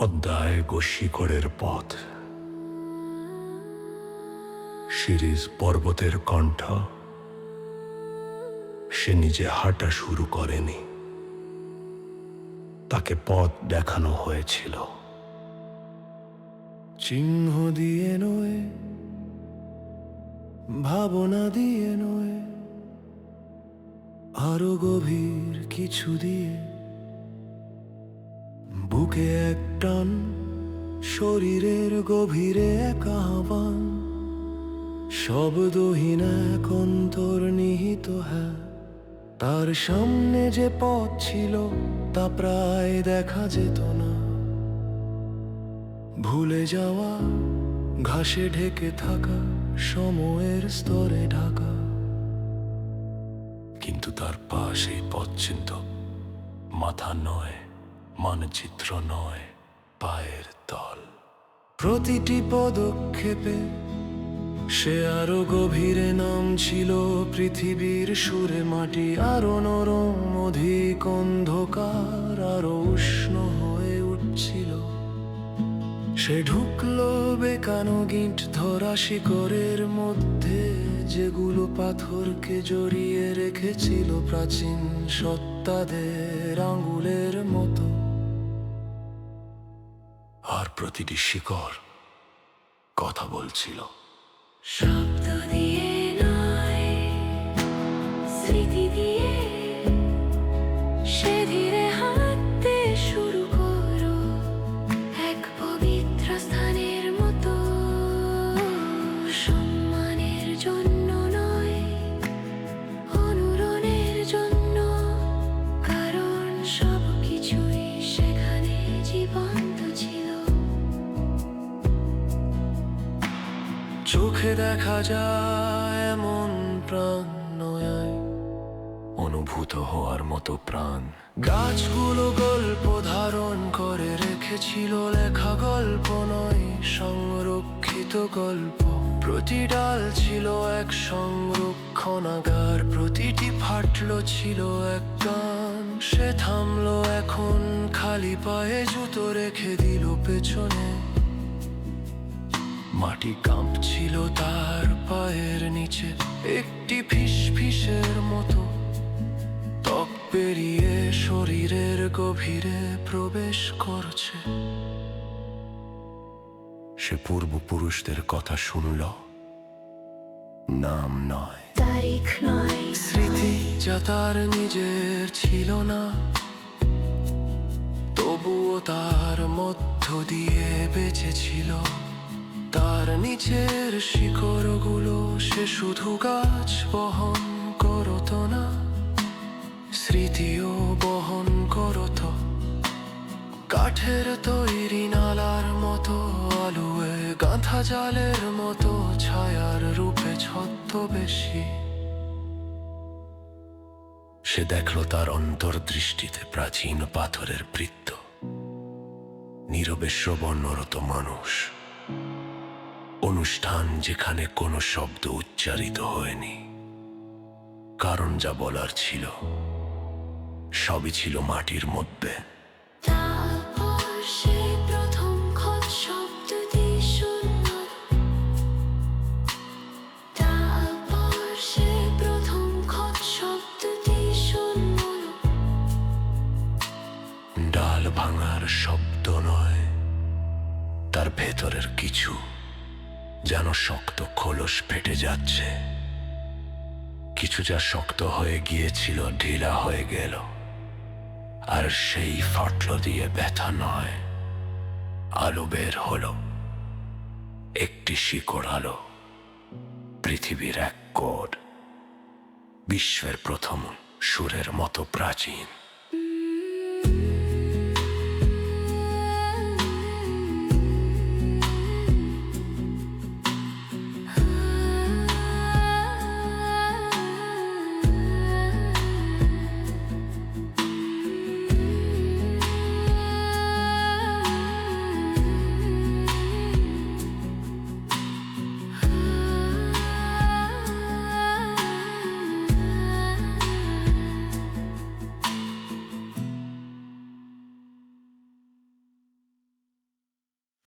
অধ্যায় গোশিকরের পথ। সিরিজ পর্বতের কণ্ঠ। সে নিজে হাঁটা শুরু করেনি। তাকে পথ দেখানো হয়েছিল। চিহ্ন দিয়ে নয়, ভাবনা দিয়ে নয়, আরও গভীর কিছু দিয়ে বুকে এক টান, শরীরের গভীরে এক আহ্বান। শব্দহীন এক অন্তর্নিহিত হ্যাঁ তার সামনে যে পথ ছিল, তা প্রায় দেখা যেত না। ভুলে যাওয়া, ঘাসে ঢেকে থাকা, সময়ের স্তরে ঢাকা। কিন্তু তার পা সেই পথ চিন্ত মাথা নয়। মানচিত্র নয়, পায়ের তল। প্রতিটি পদক্ষেপে সে আরও গভীরে নাম ছিল। পৃথিবীর সুরে মাটি আরও নরম, অধিক অন্ধকার, আরও উষ্ণ হয়ে উঠছিল। সে ঢুকলো বেকানো গিঁট ধরা শিকরের মধ্যে, যেগুলো পাথরকে জড়িয়ে রেখেছিল প্রাচীন সত্তাদের আঙ্গুলের মতো। প্রতিটি শিকড় কথা বলছিল। শব্দ চোখে দেখা যায় এমন প্রাণ নয় অনুভূত হওয়ার মতো প্রাণ। গাছগুলো গল্প ধারণ করে, রেখেছিল লেখা গল্প নয়, সংরক্ষিত গল্প। প্রতি ডাল ছিল এক সংরক্ষণাগার, প্রতিটি ফাটলো ছিল এক গান সে থামলো এখন, খালি পায়ে জুতো রেখে দিল পেছনে। মাটি কাঁপছিল তার পায়ের নিচে একটি ফিস ফিসের মতো। ত্বক পেরিয়ে শরীরের গভীরে প্রবেশ করছে। সে পূর্বপুরুষদের কথা শুনল। নাম নয়। তারিখ নয়। স্মৃতি যা তার নিজের ছিল না। তবুও তার মধ্য দিয়ে বেঁচেছিল ছিল। তার নিচের শিকড়গুলো সে শুধু গাছ বহন করত না, স্মৃতিও বহন করত। কাঠের তৈরি নালার মতো, আলুয়ে গাঁথা জালের মতো, ছায়ার রূপে ছদ্মবেশী। সে দেখল তার অন্তর্দৃষ্টিতে প্রাচীন পাথরের বৃত্ত। নীরবে শ্রবণরত মানুষ। অনুষ্ঠান যেখানে কোনো শব্দ উচ্চারিত হয়নি। কারণ যা বলার ছিল সবই ছিল মাটির মধ্যে। ডাল ভাঙার শব্দ নয় তার ভেতরের কিছু। যেন শক্ত খোলস ফেটে যাচ্ছে। কিছু যা শক্ত হয়ে গিয়েছিল, ঢিলা হয়ে গেল। আর সেই ফাটল দিয়ে ব্যথা নয়, আলো বের হলো। একটি শিকড় আলো, পৃথিবীর এক কোড বিশ্বের প্রথম সুরের মতো প্রাচীন।